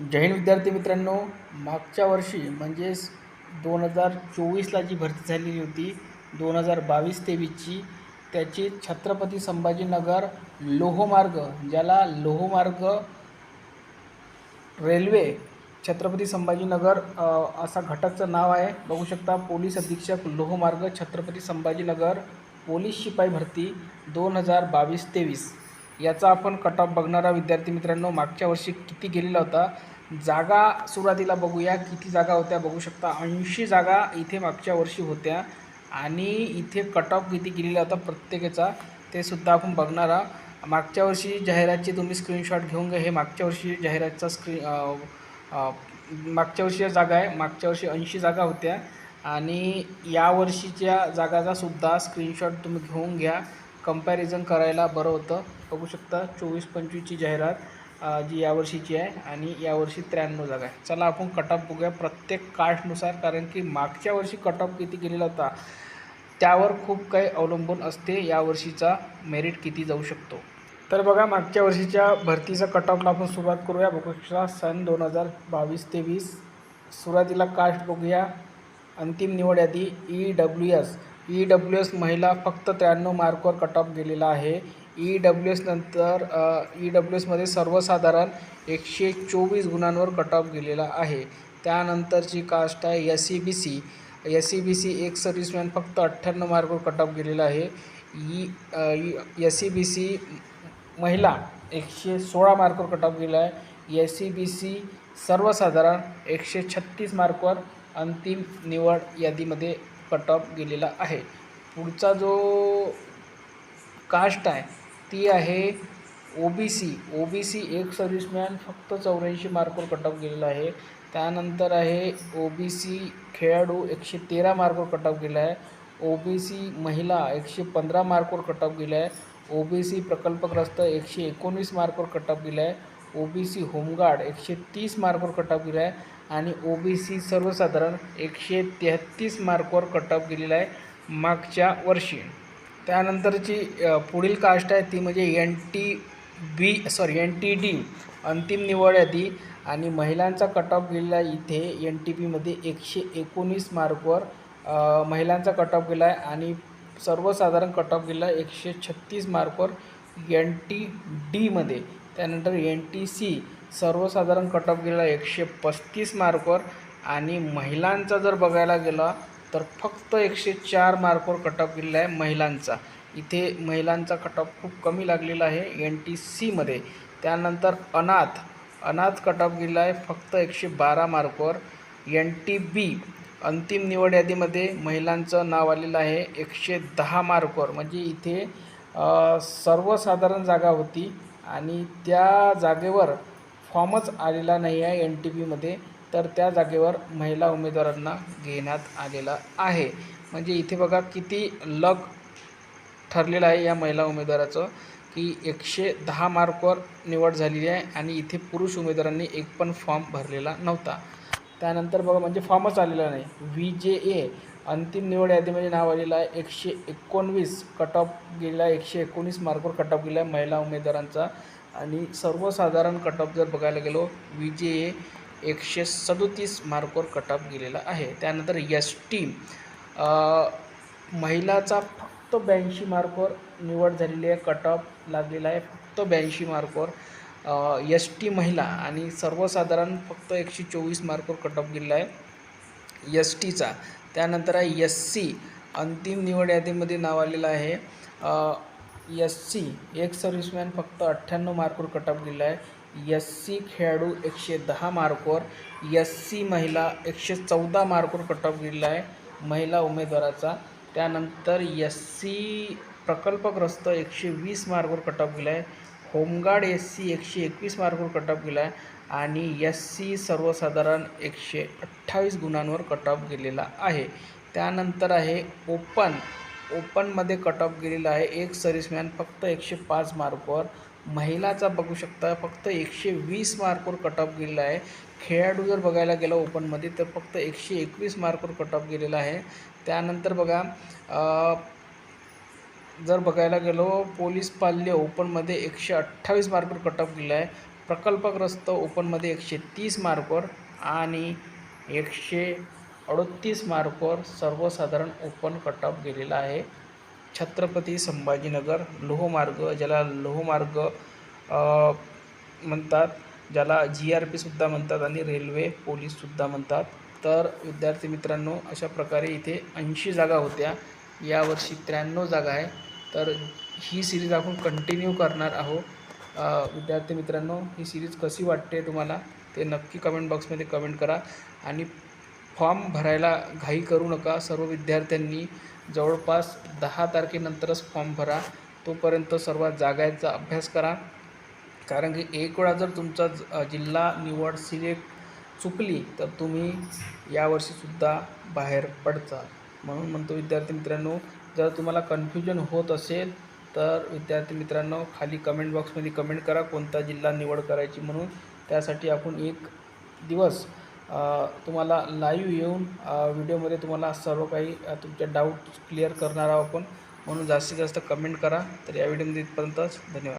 जय हिंद विद्यार्थी मित्रांनो. मागच्या वर्षी म्हणजेच दोन हजार चोवीसला जी भरती झालेली होती दोन हजार बावीस तेवीसची त्याची छत्रपती संभाजीनगर लोहमार्ग ज्याला लोहमार्ग रेल्वे छत्रपती संभाजीनगर असा घटकचं नाव आहे. बघू शकता पोलीस अधीक्षक लोहमार्ग छत्रपती संभाजीनगर पोलीस शिपाई भरती दोन हजार बावीस तेवीस. याचा आपण कट ऑफ बघणारा विद्यार्थी मित्रांनो मागच्या वर्षी किती गेलेला होता? जागा सुरुवातीला बघूया. किती जागा होत्या बघू शकता. ऐंशी जागा इथे मागच्या वर्षी होत्या. आणि इथे कट ऑफ किती गेलेला होता प्रत्येकाचा ते सुद्धा आपण बघणारा मागच्या वर्षी जाहिरातची तुम्ही स्क्रीनशॉट घेऊन घ्या. हे मागच्या वर्षी जाहिरातचा स्क्रीन मागच्या वर्षी जागा आहे. मागच्या वर्षी ऐंशी जागा होत्या. आणि या वर्षीच्या जागाचा सुद्धा स्क्रीनशॉट तुम्ही घेऊन घ्या. कंपॅरिझन करायला बरं होतं. बघू शकता चोवीस पंचवीसची जाहिरात जी यावर्षीची आहे आणि यावर्षी त्र्याण्णव जागा आहे. चला आपण कट ऑफ बघूया प्रत्येक कास्टनुसार कारण की मागच्या वर्षी कट ऑफ किती गेलेला होता त्यावर खूप काही अवलंबून असते. यावर्षीचा मेरिट किती जाऊ शकतो. तर बघा मागच्या वर्षीच्या भरतीचा कट ऑफला आपण सुरुवात करूया. बघू शकता सन दोन हजार बावीस तेवीस सुरुवातीला कास्ट बघूया. अंतिम निवड यादी E W S E W S महिला फक्त त्र्याण्णव मार्कवर कट ऑफ गेलेला आहे. ई डब्ल्यू एस नंतर ई डब्ल्यू एसमध्ये सर्वसाधारण एकशे चोवीस गुणांवर कट ऑफ गेलेला आहे. त्यानंतरची कास्ट आहे S C B C S C B C एक सर्व्हिसमॅन फक्त अठ्ठ्याण्णव मार्कवर कट ऑफ गेलेला आहे. E S C B C महिला एकशे सोळा मार्कवर कट ऑफ गेला आहे. एस सी बी सी सर्वसाधारण एकशे छत्तीस मार्कवर अंतिम निवड यादीमध्ये कट ऑफ गेलेला आहे. पुढचा जो कास्ट आहे ती आहे O B C O B C एक सर्व्हिसमॅन फक्त चौऱ्याऐंशी मार्कवर कट ऑफ गेलेला आहे. त्यानंतर आहे ओ बी सी खेळाडू एकशे तेरा मार्कवर कट ऑफ गेला आहे. ओ बी सी महिला एकशे पंधरा मार्कवर कट ऑफ गेला आहे. ओ बी सी प्रकल्पग्रस्त एकशे एकोणीस मार्कवर कट ऑफ गेला आहे. ओ बी सी होमगार्ड एकशे तीस मार्कवर कट ऑफ गेला आहे. आणि ओ बी सी सर्वसाधारण एकशे तेहत्तीस मार्कवर कट ऑफ गेलेला आहे मागच्या वर्षी. त्यानंतरची पुढील कास्ट आहे ती म्हणजे N T B sorry N T D अंतिम निवड यादी आणि महिलांचा कट ऑफ गेलेला आहे इथे एन टी पीमध्ये एकशे एकोणीस मार्कवर महिलांचा कट ऑफ गेला आहे. आणि सर्वसाधारण कट ऑफ गेला आहे एकशे छत्तीस मार्कवर एन टी डीमध्ये त्यानंतर एन टी सी सर्वसाधारण कट ऑफ गेला एकशे पस्तीस मार्कवर आणि महिलांचा जर बघायला गेला तर फक्त एकशे चार मार्कवर कट ऑफ गेलेला आहे महिलांचा. इथे महिलांचा कट ऑफ खूप कमी लागलेला आहे एन टी सीमध्ये त्यानंतर अनाथ अनाथ कट ऑफ गेला आहे फक्त एकशे बारा मार्कवर एन टी बी अंतिम निवड यादीमध्ये महिलांचं नाव आलेलं आहे एकशे दहा मार्कवर म्हणजे इथे सर्वसाधारण जागा होती आणि त्या जागेवर फॉर्मच आलेला नाही आहे एन टी पीमध्ये तर त्या जागेवर महिला उमेदवारांना घेण्यात आलेला आहे. म्हणजे इथे बघा किती लग ठरलेलं आहे या महिला उमेदवाराचं की एकशे दहा मार्कवर निवड झालेली आहे आणि इथे पुरुष उमेदवारांनी एक पण फॉर्म भरलेला नव्हता. त्यानंतर बघा म्हणजे फॉर्मच आलेला नाही. व्ही जे ए अंतिम निवड यादीमध्ये नाव आलेलं आहे. एकशे एकोणवीस कट ऑफ गेला आहे. एकशे एकोणीस मार्कवर कट ऑफ गेला आहे महिला उमेदवारांचा. आणि सर्वसाधारण कटअप जर बघायला गेलो व्ही जे ए एकशे सदोतीस मार्कवर कटअप गेलेला आहे. त्यानंतर यस टी महिलाचा फक्त ब्याऐंशी मार्कवर निवड झालेली आहे. कटअप लागलेला आहे फक्त ब्याऐंशी मार्कवर. यस टी महिला आणि सर्वसाधारण फक्त एकशे चोवीस मार्कवर कटअप गेलेला आहे. यस टीचा त्यानंतर आहे यस सी अंतिम निवड यादीमध्ये नाव आलेलं आहे. एस सी एक सर्व्हिसमॅन फक्त अठ्ठ्याण्णव मार्कवर कटअप गेला आहे. एस सी खेळाडू एकशे दहा मार्कवर एस सी महिला एकशे चौदा मार्कवर कटअप गेला गेलेला आहे महिला उमेदवाराचा. त्यानंतर एस सी प्रकल्पग्रस्त एकशे वीस मार्कवर कटअप गेला आहे. होमगार्ड एस सी एकशे एकवीस मार्कवर कटअप गेला आहे आणि एस सी सर्वसाधारण एकशे अठ्ठावीस गुणांवर कटअप गेलेला आहे. त्यानंतर आहे ओपन ओपनमध्ये कट ऑफ गेलेला आहे. एक सर्व्हिसमॅन फक्त एकशे पाच मार्कवर महिलाचा बघू शकता फक्त एकशे वीस मार्कवर कट ऑफ गेलेला आहे. खेळाडू जर बघायला गेला ओपनमध्ये तर फक्त एकशे एकवीस मार्कवर कट ऑफ गेलेला आहे. त्यानंतर बघा जर बघायला गेलो पोलीस पाल्य ओपनमध्ये एकशे अठ्ठावीस मार्कवर कट ऑफ गेला आहे. प्रकल्पग्रस्त ओपनमध्ये एकशे तीस मार्कवर आणि एकशे अडतीस मार्कवर सर्वसाधारण ओपन कट ऑफ गेलेला आहे. छत्रपती संभाजीनगर लोहमार्ग ज्याला लोहमार्ग म्हणतात ज्याला जी आर पीसुद्धा म्हणतात आणि रेल्वे पोलीससुद्धा म्हणतात. तर विद्यार्थी मित्रांनो अशा प्रकारे इथे ऐंशी जागा होत्या. यावर्षी त्र्याण्णव जागा आहे. तर ही सिरीज आपण कंटिन्यू करणार आहोत. विद्यार्थी मित्रांनो ही सिरीज कशी वाटते तुम्हाला ते नक्की कमेंट बॉक्समध्ये कमेंट करा. आणि फॉर्म भरायला घाई करू नका. सर्व विद्यार्थ्यांनी जवळपास दहा तारखेनंतरच फॉर्म भरा. तोपर्यंत सर्वात जागांचा अभ्यास करा. कारण की एक वेळा जर तुमचा ज- जिल्हा निवड सिलेक्ट चुकली तर तुम्ही यावर्षीसुद्धा बाहेर पडता म्हणून म्हणतो विद्यार्थी मित्रांनो जर तुम्हाला कन्फ्युजन होत असेल तर विद्यार्थी मित्रांनो खाली कमेंट बॉक्समध्ये कमेंट करा कोणता जिल्हा निवड करायची म्हणून. त्यासाठी आपण एक दिवस तुम्हाला लाईव्ह येऊन व्हिडिओमध्ये तुम्हाला सर्व काही तुमच्या तुमचे डाऊट क्लिअर करणार आहोत आपण. म्हणून जास्तीत जास्त कमेंट करा. तर या व्हिडिओमध्ये इथपर्यंतच धन्यवाद.